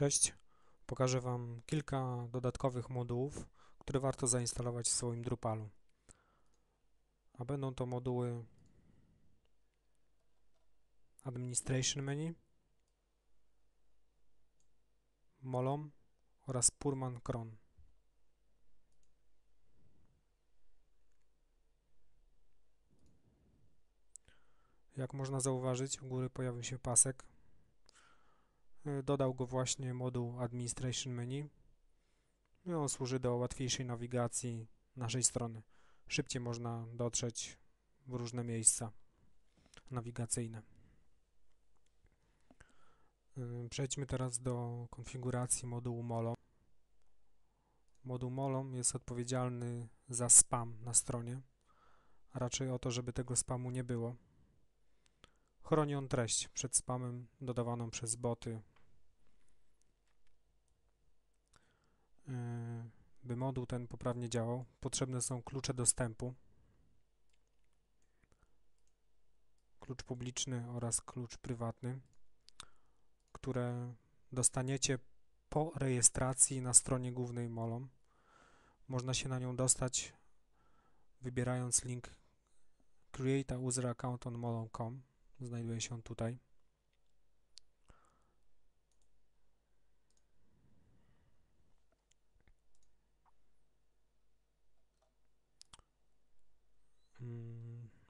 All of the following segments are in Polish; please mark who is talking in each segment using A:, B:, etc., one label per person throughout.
A: Cześć, pokażę Wam kilka dodatkowych modułów, które warto zainstalować w swoim Drupalu. A będą to moduły Administration Menu, Molom oraz Purman Cron. Jak można zauważyć, u góry pojawił się pasek dodał go właśnie moduł Administration Menu i on służy do łatwiejszej nawigacji naszej strony. Szybciej można dotrzeć w różne miejsca nawigacyjne. Y, przejdźmy teraz do konfiguracji modułu Molom. Moduł Molom jest odpowiedzialny za spam na stronie, a raczej o to, żeby tego spamu nie było. Chroni on treść przed spamem dodawaną przez boty by moduł ten poprawnie działał, potrzebne są klucze dostępu, klucz publiczny oraz klucz prywatny, które dostaniecie po rejestracji na stronie głównej Molom. Można się na nią dostać wybierając link Create a user account on molom.com. Znajduje się on tutaj.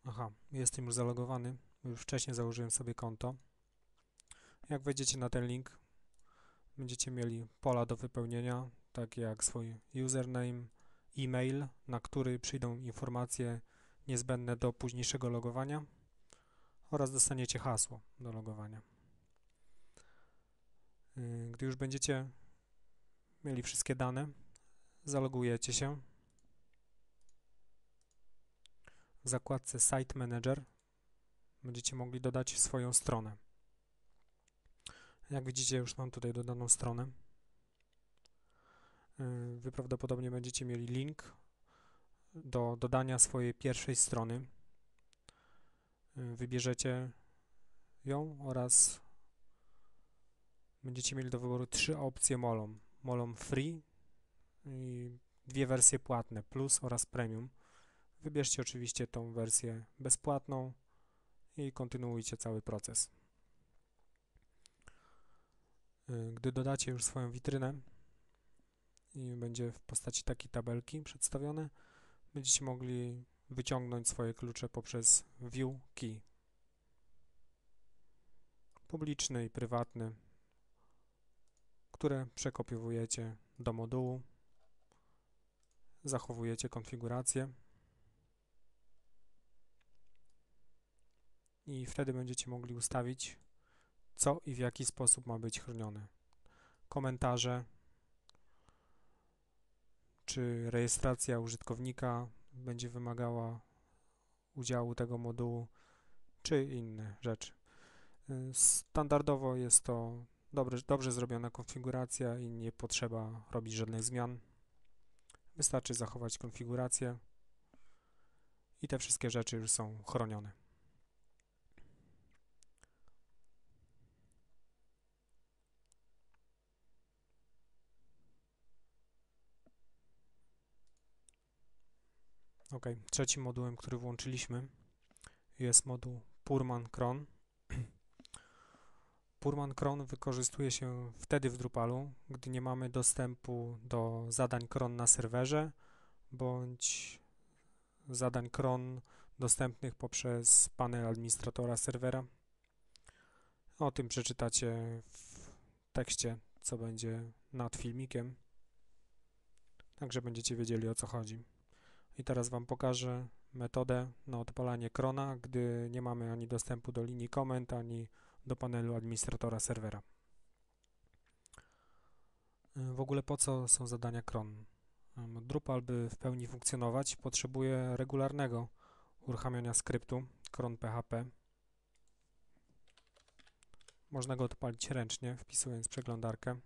A: Aha, jestem już zalogowany. Już wcześniej założyłem sobie konto. Jak wejdziecie na ten link, będziecie mieli pola do wypełnienia, takie jak swój username, e-mail, na który przyjdą informacje niezbędne do późniejszego logowania oraz dostaniecie hasło do logowania. Y, gdy już będziecie mieli wszystkie dane, zalogujecie się w zakładce Site Manager będziecie mogli dodać swoją stronę. Jak widzicie, już mam tutaj dodaną stronę. Y, wy prawdopodobnie będziecie mieli link do dodania swojej pierwszej strony. Y, wybierzecie ją oraz będziecie mieli do wyboru trzy opcje Molom. Molom Free i dwie wersje płatne, Plus oraz Premium. Wybierzcie oczywiście tą wersję bezpłatną i kontynuujcie cały proces. Y, gdy dodacie już swoją witrynę i będzie w postaci takiej tabelki przedstawione, będziecie mogli wyciągnąć swoje klucze poprzez View Key. Publiczny i prywatny, które przekopiowujecie do modułu, zachowujecie konfigurację i wtedy będziecie mogli ustawić, co i w jaki sposób ma być chronione. Komentarze, czy rejestracja użytkownika będzie wymagała udziału tego modułu, czy inne rzeczy. Standardowo jest to dobrze, dobrze zrobiona konfiguracja i nie potrzeba robić żadnych zmian. Wystarczy zachować konfigurację i te wszystkie rzeczy już są chronione. Ok, trzecim modułem, który włączyliśmy jest moduł Purman Cron. Purman Cron wykorzystuje się wtedy w Drupalu, gdy nie mamy dostępu do zadań cron na serwerze bądź zadań cron dostępnych poprzez panel administratora serwera. O tym przeczytacie w tekście, co będzie nad filmikiem, także będziecie wiedzieli o co chodzi. I teraz Wam pokażę metodę na odpalanie krona, gdy nie mamy ani dostępu do linii komend, ani do panelu administratora serwera. W ogóle po co są zadania cron? Drupal, by w pełni funkcjonować, potrzebuje regularnego uruchamiania skryptu cron PHP. Można go odpalić ręcznie, wpisując przeglądarkę.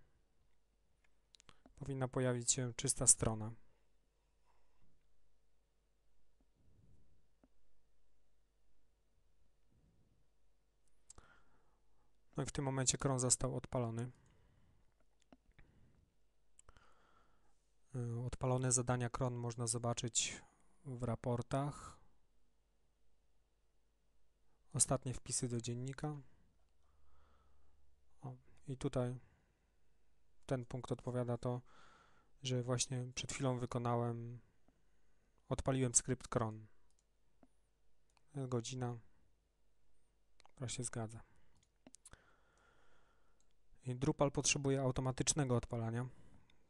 A: Powinna pojawić się czysta strona. No i w tym momencie kron został odpalony. Y, Odpalone zadania cron można zobaczyć w raportach. Ostatnie wpisy do dziennika. O, I tutaj ten punkt odpowiada to, że właśnie przed chwilą wykonałem, odpaliłem skrypt cron. Godzina, która się zgadza. Drupal potrzebuje automatycznego odpalania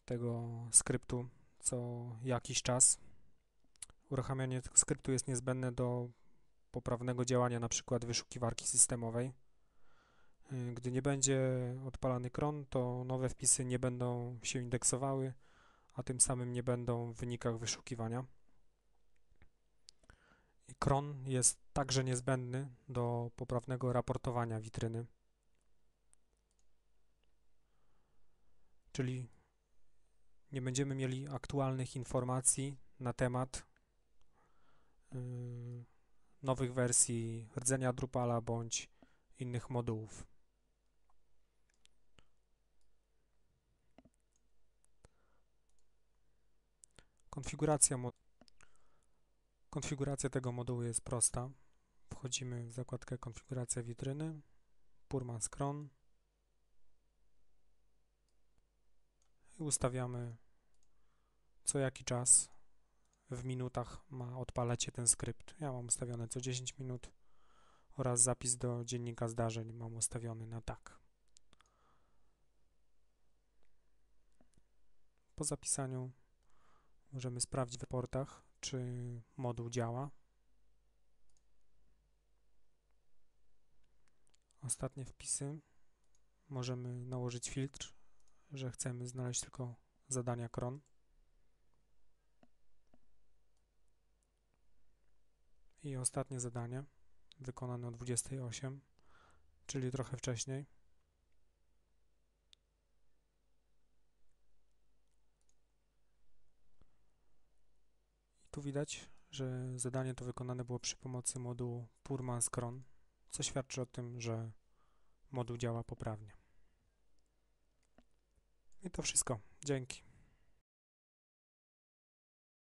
A: tego skryptu co jakiś czas. Uruchamianie skryptu jest niezbędne do poprawnego działania przykład wyszukiwarki systemowej. Y, Gdy nie będzie odpalany cron, to nowe wpisy nie będą się indeksowały, a tym samym nie będą w wynikach wyszukiwania. Cron jest także niezbędny do poprawnego raportowania witryny. Czyli nie będziemy mieli aktualnych informacji na temat yy, nowych wersji rdzenia Drupala bądź innych modułów. Konfiguracja, konfiguracja tego modułu jest prosta. Wchodzimy w zakładkę konfiguracja witryny, Purman Scron ustawiamy co jaki czas w minutach ma odpalać się ten skrypt. Ja mam ustawione co 10 minut oraz zapis do dziennika zdarzeń mam ustawiony na tak. Po zapisaniu możemy sprawdzić w raportach, czy moduł działa. Ostatnie wpisy możemy nałożyć filtr, że chcemy znaleźć tylko zadania cron. I ostatnie zadanie wykonane o 28, czyli trochę wcześniej. I tu widać, że zadanie to wykonane było przy pomocy modułu Purman Scron, co świadczy o tym, że moduł działa poprawnie. I to wszystko. Dzięki.